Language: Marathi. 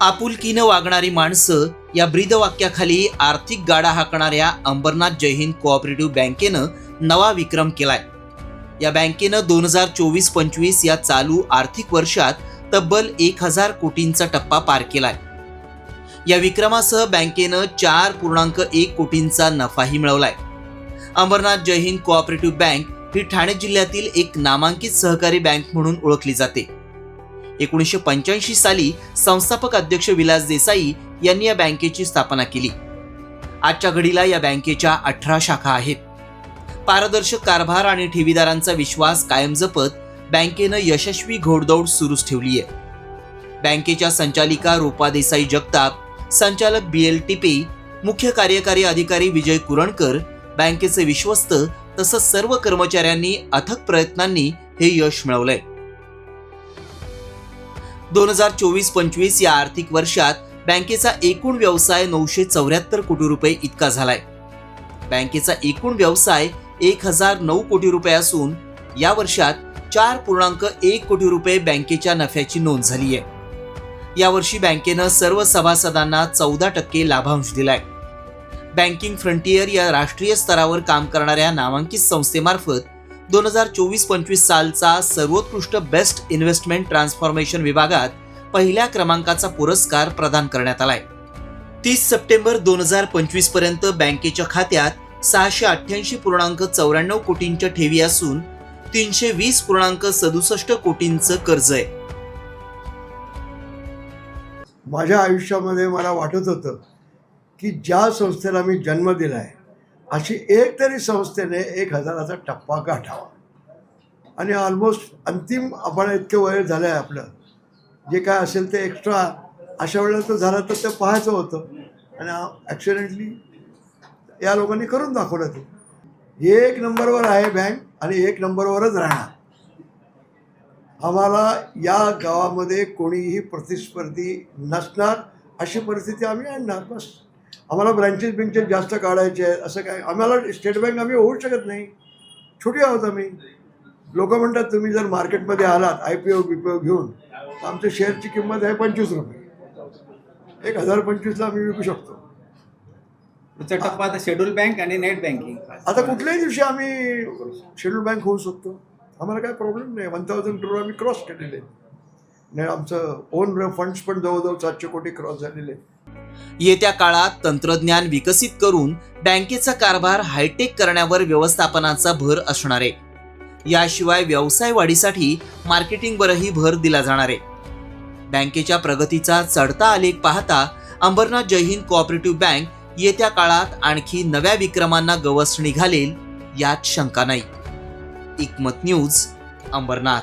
आपुलकीनं वागणारी माणसं या ब्रीदवाक्याखाली आर्थिक गाडा हाकणाऱ्या अंबरनाथ जयहिंद कोऑपरेटिव्ह बँकेनं नवा विक्रम केलाय. या बँकेनं दोन हजार चोवीस पंचवीस या चालू आर्थिक वर्षात तब्बल एक हजार कोटींचा टप्पा पार केलाय. या विक्रमासह बँकेनं चार पूर्णांक एक कोटींचा नफाही मिळवलाय. अंबरनाथ जयहिंद कोऑपरेटिव्ह बँक ही ठाणे जिल्ह्यातील एक नामांकित सहकारी बँक म्हणून ओळखली जाते. एकोणीसशे पंच्याऐंशी साली संस्थापक अध्यक्ष विलास देसाई यांनी या बँकेची स्थापना केली. आजच्या घडीला या बँकेच्या अठरा शाखा आहेत. पारदर्शक कारभार आणि ठेवीदारांचा विश्वास कायम जपत बँकेनं यशस्वी घोडदौड सुरूच ठेवली आहे. बँकेच्या संचालिका रूपा देसाई जगताप संचालक बी एल टिपे मुख्य कार्यकारी अधिकारी विजय कुरणकर बँकेचे विश्वस्त तसंच सर्व कर्मचाऱ्यांनी अथक प्रयत्नांनी हे यश मिळवलंय. दोन हजार चोवीस पंचवीस या आर्थिक वर्षात बँकेचा एकूण व्यवसाय नऊशे चौऱ्याहत्तर कोटी रुपये इतका झालाय. बँकेचा एकूण व्यवसाय एक हजार नऊ कोटी रुपये असून या वर्षात चार पूर्णांक एक कोटी रुपये बँकेच्या नफ्याची नोंद झाली आहे. यावर्षी बँकेनं सर्व सभासदांना चौदा टक्के लाभांश दिलाय. बँकिंग फ्रंटियर या राष्ट्रीय स्तरावर काम करणाऱ्या नामांकित संस्थेमार्फत दोन हजार चोवीस पंचवीस सालचा सर्वोत्कृष्ट बेस्ट इन्व्हेस्टमेंट ट्रान्सफॉर्मेशन विभागात पहिल्या क्रमांकाचा पुरस्कार प्रदान करण्यात आलाय. तीस सप्टेंबर दोन हजार पंचवीसपर्यंत बँकेच्या खात्यात सहाशे अठ्ठ्याऐंशी पूर्णांक चौऱ्याण्णव कोटींच्या ठेवी असून तीनशे वीस पूर्णांक सदुसष्ट कोटींचं कर्ज आहे. माझ्या आयुष्यामध्ये मला वाटत होतं की ज्या संस्थेला मी जन्म दिला आहे अशी एक तरी संस्थेने एक हजाराचा टप्पा गाठावा. आणि ऑलमोस्ट अंतिम आपण इतकं वय झालं आहे आपलं. जे काय असेल ते एक्स्ट्रा अशा वेळेला तर झालं तर ते पाहायचं होतं. आणि ॲक्सिडेंटली या लोकांनी करून दाखवलं ते. एक नंबरवर आहे बँक आणि एक नंबरवरच राहणार. आम्हाला या गावामध्ये कोणीही प्रतिस्पर्धी नसणार अशी परिस्थिती आम्ही आणणार. बस. आम्हाला ब्रँचेस बिंचेस जास्त काढायचे आहेत असं काय? आम्हाला स्टेट बँक आम्ही होऊ शकत नाही. छोटी आहोत आम्ही. लोक म्हणतात तुम्ही जर मार्केटमध्ये आलात I P O B P O घेऊन तर आमच्या शेअरची किंमत आहे पंचवीस रुपये. एक हजार पंचवीसला आम्ही विकू शकतो. पुढचा टप्पा आता शेड्यूल बँक आणि नेट बँकिंग आता कुठल्याही दिवशी आम्ही शेड्यूल बँक होऊ शकतो. आम्हाला काय प्रॉब्लेम नाही. वन थाउजंड करोड आम्ही क्रॉस केलेले नाही आमचं ओन फंड्स पण जवळजवळ सातशे कोटी क्रॉस झालेले आहेत. येत्या काळात तंत्रज्ञान विकसित करून बँकेचा कारभार हायटेक करण्यावर व्यवस्थापनाचा भर असणार आहे. याशिवाय व्यवसाय वाढीसाठी मार्केटिंगवरही भर दिला जाणार आहे. बँकेच्या प्रगतीचा चढता आलेख पाहता अंबरनाथ जयहिंद कोऑपरेटिव्ह बँक येत्या काळात आणखी नव्या विक्रमांना गवसणी घालेल यात शंका नाही. इकमत न्यूज अंबरनाथ.